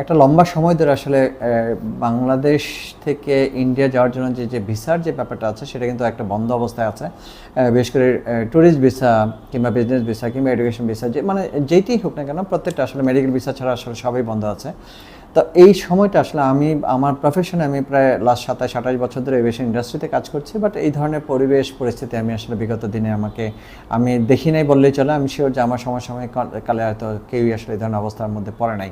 একটা লম্বা সময় ধরে আসলে বাংলাদেশ থেকে ইন্ডিয়া যাওয়ার জন্য যে যে ভিসার যে ব্যাপারটা আছে, সেটা কিন্তু একটা বন্ধ অবস্থায় আছে। বিশেষ করে ট্যুরিস্ট ভিসা কিংবা বিজনেস ভিসা কিংবা এডুকেশন ভিসা যে মানে যেইটাই হোক না কেন, প্রত্যেকটা আসলে মেডিকেল ভিসা ছাড়া আসলে সবই বন্ধ আছে। তো এই সময়টা আসলে আমি, আমার প্রফেশনে আমি প্রায় লাস্ট সাতাশ, আঠাশ বছর ধরে এভিয়েশন ইন্ডাস্ট্রিতে কাজ করছি বাট এই ধরনের পরিবেশ, পরিস্থিতি আমি আসলে বিগত দিনে আমাকে, আমি দেখি নাই বললেই চলে। আমি শিওর যে, আমার সময় সময় কালে হয়তো কেউই আসলে এই ধরনের অবস্থার মধ্যে পড়ে নাই।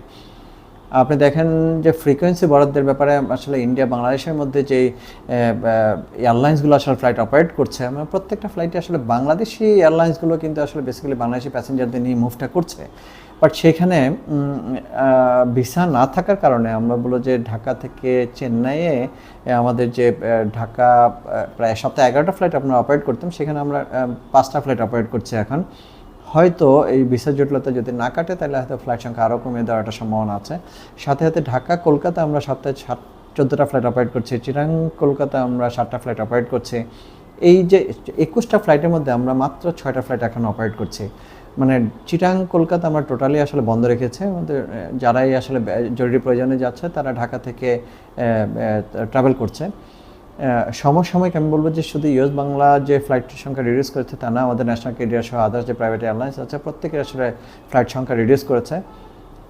আপনি দেখেন যে ফ্রিকোয়েন্সি বরাদ্দের ব্যাপারে আসলে ইন্ডিয়া বাংলাদেশের মধ্যে যে এয়ারলাইন্সগুলো আসলে ফ্লাইট অপারেট করছে আমরা প্রত্যেকটা ফ্লাইটে আসলে বাংলাদেশি এয়ারলাইন্সগুলো কিন্তু আসলে বেসিক্যালি বাংলাদেশি প্যাসেঞ্জারদের নিয়ে মুভটা করছে। বাট সেখানে ভিসা না থাকার কারণে আমরা বলব যে ঢাকা থেকে চেন্নাইয়ে আমাদের যে ঢাকা প্রায় সপ্তাহে এগারোটা ফ্লাইট আমরা অপারেট করতাম, সেখানে আমরা পাঁচটা ফ্লাইট অপারেট করছি এখন। হয়তো এই ভিসা জটিলতা যদি না কাটে, তাহলে হয়তো ফ্লাইট সংখ্যা আরও কমিয়ে দেওয়ার একটা সম্ভাবনা আছে। সাথে সাথে ঢাকা কলকাতা আমরা সপ্তাহে সাত, চোদ্দোটা ফ্লাইট অপারেট করছি। চিরাং কলকাতা আমরা সাতটা ফ্লাইট অপারেট করছি। এই যে একুশটা ফ্লাইটের মধ্যে আমরা মাত্র ছয়টা ফ্লাইট এখন অপারেট করছি। মানে চিটাং, কলকাতা আমরা টোটালি আসলে বন্ধ রেখেছে। আমাদের যারাই আসলে জরুরি প্রয়োজনে যাচ্ছে, তারা ঢাকা থেকে ট্রাভেল করছে। সমসাময়িক আমি বলব যে শুধু ইউএস বাংলা যে ফ্লাইটের সংখ্যা রিডিউস করেছে তা না, আমাদের ন্যাশনাল কেরিয়ার সহ আদার্স যে প্রাইভেট এয়ারলাইন্স আছে, প্রত্যেকের আসলে ফ্লাইট সংখ্যা রিডিউস করেছে।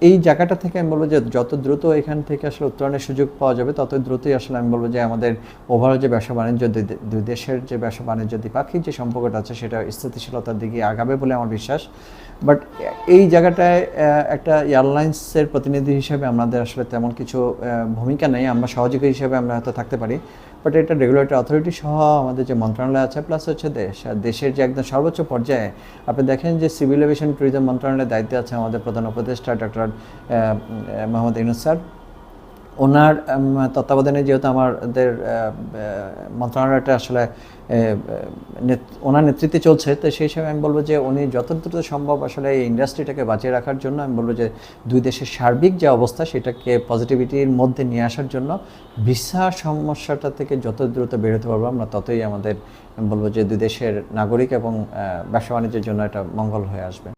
এই জায়গাটা থেকে আমি বলব যে যত দ্রুত এখান থেকে আসলে উত্তরণের সুযোগ পাওয়া যাবে, তত দ্রুতই আসলে আমি বলব যে আমাদের ওভারঅল যে ব্যবসা বাণিজ্য, দুই দেশের যে ব্যবসা বাণিজ্য, দ্বিপাক্ষিক যে সম্পর্কটা আছে, সেটা স্থিতিশীলতার দিকে আগাবে বলে আমার বিশ্বাস। বাট এই জায়গাটায় একটা এয়ারলাইন্সের প্রতিনিধি হিসেবে আমাদের আসলে তেমন কিছু ভূমিকা নেই। আমরা সহযোগী হিসেবে আমরা হয়তো থাকতে পারি। বাট এটা রেগুলেটরি অথরিটি সহ আমাদের যে মন্ত্রণালয় আছে প্লাস হচ্ছে দেশ। আর দেশের যে একদম সর্বোচ্চ পর্যায়ে, আপনি দেখেন যে সিভিল এভিয়েশন ট্যুরিজম মন্ত্রণালয়ের দায়িত্বে আছে আমাদের প্রধান উপদেষ্টা ডক্টর মোহাম্মদ ইনুস স্যার। ওনার তত্ত্বাবধানে যেহেতু আমাদের মন্ত্রণালয়টা আসলে ওনার নেতৃত্বে চলছে, তো সেই হিসাবে আমি বলব যে উনি যত দ্রুত সম্ভব আসলে এই ইন্ডাস্ট্রিটাকে বাঁচিয়ে রাখার জন্য, আমি বলব যে দুই দেশের সার্বিক যে অবস্থা, সেটাকে পজিটিভিটির মধ্যে নিয়ে আসার জন্য ভিসা সমস্যাটা থেকে যত দ্রুত বেরোতে পারব আমরা, ততই আমাদের, আমি বলব যে দুই দেশের নাগরিক এবং ব্যবসা বাণিজ্যের জন্য এটা মঙ্গল হয়ে আসবে।